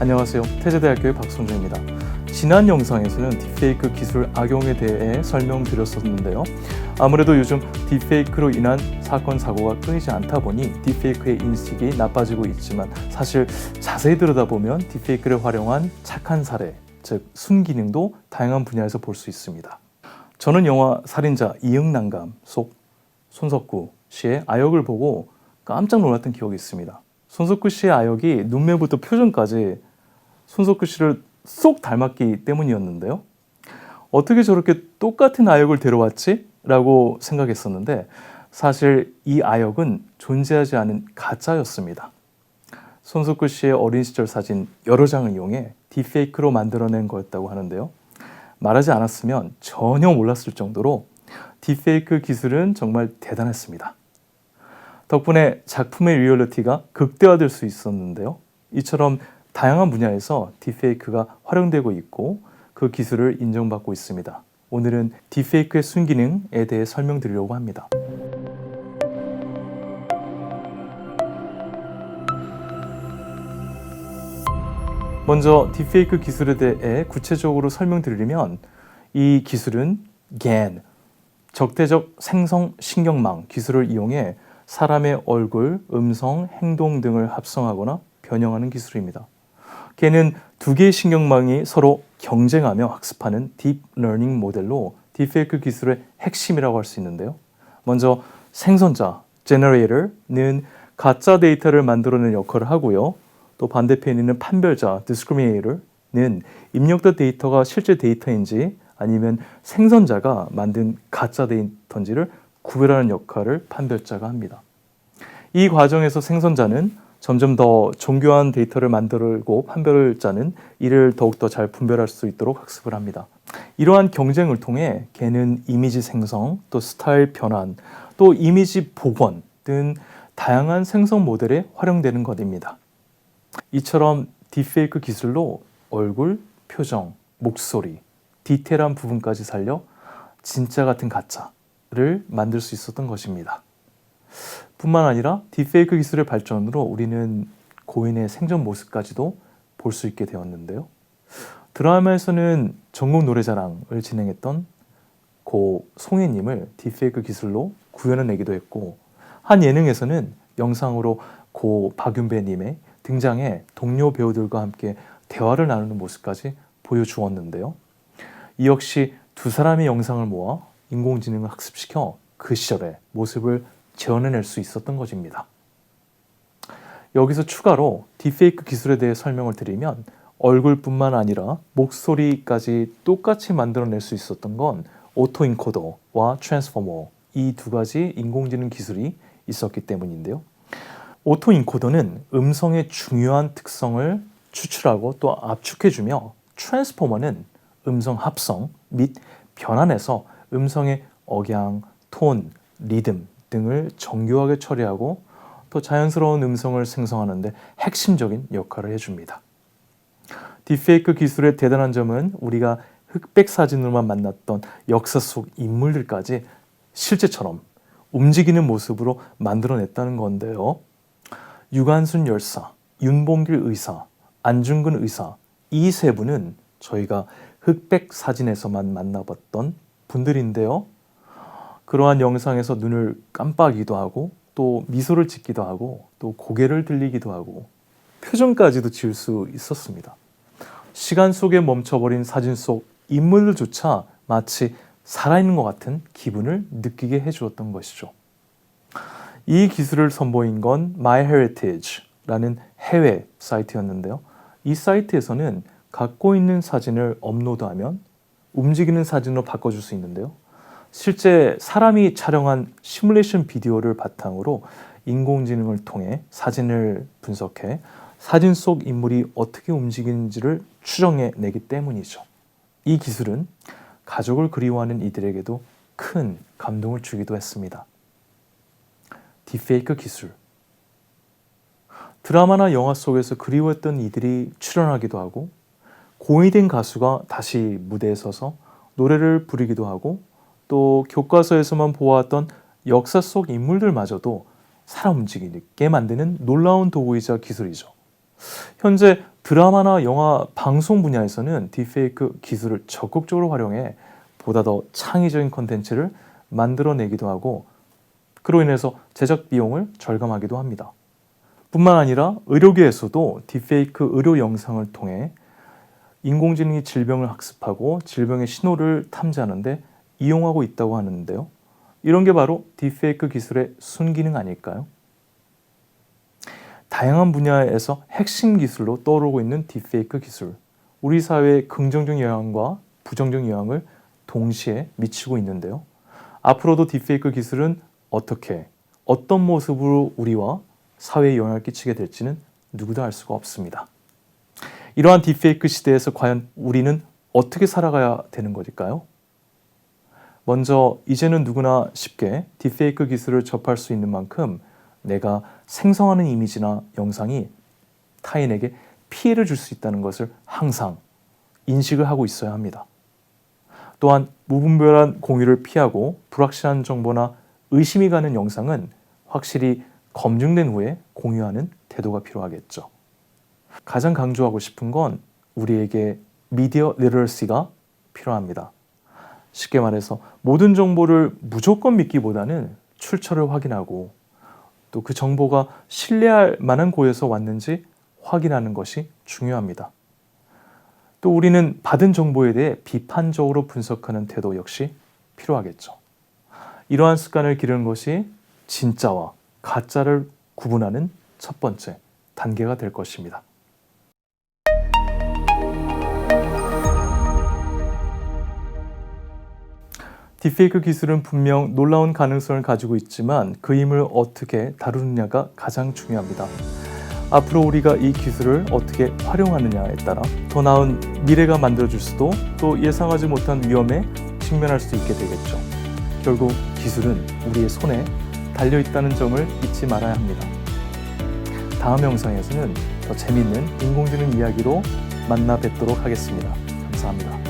안녕하세요. 태제대학교의 박son주입니다. 지난 영상에서는 딥페이크 기술 악용에 대해 설명드렸었는데요. 아무래도 요즘 딥페이크로 인한 사건 사고가 끊이지 않다 보니 딥페이크의 인식이 나빠지고 있지만 사실 자세히 들여다보면 딥페이크를 활용한 착한 사례, 즉 순기능도 다양한 분야에서 볼 수 있습니다. 저는 영화 살인자 이응난감 속 손석구 씨의 아역을 보고 깜짝 놀랐던 기억이 있습니다. 손석구 씨의 아역이 눈매부터 표정까지 손석구 씨를 쏙 닮았기 때문이었는데요. 어떻게 저렇게 똑같은 아역을 데려왔지? 라고 생각했었는데 사실 이 아역은 존재하지 않은 가짜였습니다. 손석구 씨의 어린 시절 사진 여러 장을 이용해 딥페이크로 만들어낸 거였다고 하는데요. 말하지 않았으면 전혀 몰랐을 정도로 딥페이크 기술은 정말 대단했습니다. 덕분에 작품의 리얼리티가 극대화될 수 있었는데요. 이처럼 다양한 분야에서 딥페이크가 활용되고 있고 그 기술을 인정받고 있습니다. 오늘은 딥페이크의 순기능에 대해 설명드리려고 합니다. 먼저 딥페이크 기술에 대해 구체적으로 설명드리면 이 기술은 GAN, 적대적 생성 신경망 기술을 이용해 사람의 얼굴, 음성, 행동 등을 합성하거나 변형하는 기술입니다. 걔는 두 개의 신경망이 서로 경쟁하며 학습하는 딥 러닝 모델로 딥페이크 기술의 핵심이라고 할 수 있는데요. 먼저 생선자 generator는 가짜 데이터를 만들어내는 역할을 하고요. 또 반대편에 있는 판별자 discriminator는 입력된 데이터가 실제 데이터인지 아니면 생선자가 만든 가짜 데이터인지를 구별하는 역할을 판별자가 합니다. 이 과정에서 생선자는 점점 더 정교한 데이터를 만들고 판별자는 이를 더욱더 잘 분별할 수 있도록 학습을 합니다. 이러한 경쟁을 통해 개는 이미지 생성, 또 스타일 변환, 또 이미지 복원 등 다양한 생성 모델에 활용되는 것입니다. 이처럼 딥페이크 기술로 얼굴, 표정, 목소리, 디테일한 부분까지 살려 진짜 같은 가짜를 만들 수 있었던 것입니다. 뿐만 아니라 딥페이크 기술의 발전으로 우리는 고인의 생전 모습까지도 볼 수 있게 되었는데요. 드라마에서는 전국 노래자랑을 진행했던 고 송혜님을 딥페이크 기술로 구현해내기도 했고 한 예능에서는 영상으로 고 박윤배님의 등장해 동료 배우들과 함께 대화를 나누는 모습까지 보여주었는데요. 이 역시 두 사람의 영상을 모아 인공지능을 학습시켜 그 시절의 모습을 재현해낼 수 있었던 것입니다. 여기서 추가로 딥페이크 기술에 대해 설명을 드리면 얼굴뿐만 아니라 목소리까지 똑같이 만들어낼 수 있었던 건 오토 인코더와 트랜스포머 이 두 가지 인공지능 기술이 있었기 때문인데요. 오토 인코더는 음성의 중요한 특성을 추출하고 또 압축해주며 트랜스포머는 음성 합성 및 변환해서 음성의 억양, 톤, 리듬 등을 정교하게 처리하고 또 자연스러운 음성을 생성하는데 핵심적인 역할을 해줍니다. 딥페이크 기술의 대단한 점은 우리가 흑백 사진으로만 만났던 역사 속 인물들까지 실제처럼 움직이는 모습으로 만들어냈다는 건데요. 유관순 열사, 윤봉길 의사, 안중근 의사 이 세 분은 저희가 흑백 사진에서만 만나봤던 분들인데요. 그러한 영상에서 눈을 깜빡이기도 하고 또 미소를 짓기도 하고 또 고개를 들리기도 하고 표정까지도 지을 수 있었습니다. 시간 속에 멈춰버린 사진 속 인물들조차 마치 살아있는 것 같은 기분을 느끼게 해주었던 것이죠. 이 기술을 선보인 건 MyHeritage라는 해외 사이트였는데요. 이 사이트에서는 갖고 있는 사진을 업로드하면 움직이는 사진으로 바꿔줄 수 있는데요. 실제 사람이 촬영한 시뮬레이션 비디오를 바탕으로 인공지능을 통해 사진을 분석해 사진 속 인물이 어떻게 움직이는지를 추정해 내기 때문이죠. 이 기술은 가족을 그리워하는 이들에게도 큰 감동을 주기도 했습니다. 딥페이크 기술. 드라마나 영화 속에서 그리워했던 이들이 출연하기도 하고 고위된 가수가 다시 무대에 서서 노래를 부르기도 하고 또 교과서에서만 보았던 역사 속 인물들마저도 살아 움직이게 만드는 놀라운 도구이자 기술이죠. 현재 드라마나 영화 방송 분야에서는 딥페이크 기술을 적극적으로 활용해 보다 더 창의적인 컨텐츠를 만들어내기도 하고 그로 인해서 제작 비용을 절감하기도 합니다. 뿐만 아니라 의료계에서도 딥페이크 의료 영상을 통해 인공지능이 질병을 학습하고 질병의 신호를 탐지하는데 이용하고 있다고 하는데요. 이런 게 바로 딥페이크 기술의 순기능 아닐까요? 다양한 분야에서 핵심 기술로 떠오르고 있는 딥페이크 기술. 우리 사회에 긍정적 영향과 부정적 영향을 동시에 미치고 있는데요. 앞으로도 딥페이크 기술은 어떻게, 어떤 모습으로 우리와 사회에 영향을 끼치게 될지는 누구도 알 수가 없습니다. 이러한 딥페이크 시대에서 과연 우리는 어떻게 살아가야 되는 것일까요? 먼저 이제는 누구나 쉽게 딥페이크 기술을 접할 수 있는 만큼 내가 생성하는 이미지나 영상이 타인에게 피해를 줄 수 있다는 것을 항상 인식을 하고 있어야 합니다. 또한 무분별한 공유를 피하고 불확실한 정보나 의심이 가는 영상은 확실히 검증된 후에 공유하는 태도가 필요하겠죠. 가장 강조하고 싶은 건 우리에게 미디어 리터러시가 필요합니다. 쉽게 말해서 모든 정보를 무조건 믿기보다는 출처를 확인하고 또 그 정보가 신뢰할 만한 곳에서 왔는지 확인하는 것이 중요합니다. 또 우리는 받은 정보에 대해 비판적으로 분석하는 태도 역시 필요하겠죠. 이러한 습관을 기르는 것이 진짜와 가짜를 구분하는 첫 번째 단계가 될 것입니다. 딥페이크 기술은 분명 놀라운 가능성을 가지고 있지만 그 힘을 어떻게 다루느냐가 가장 중요합니다. 앞으로 우리가 이 기술을 어떻게 활용하느냐에 따라 더 나은 미래가 만들어질 수도 또 예상하지 못한 위험에 직면할 수 있게 되겠죠. 결국 기술은 우리의 손에 달려 있다는 점을 잊지 말아야 합니다. 다음 영상에서는 더 재밌는 인공지능 이야기로 만나 뵙도록 하겠습니다. 감사합니다.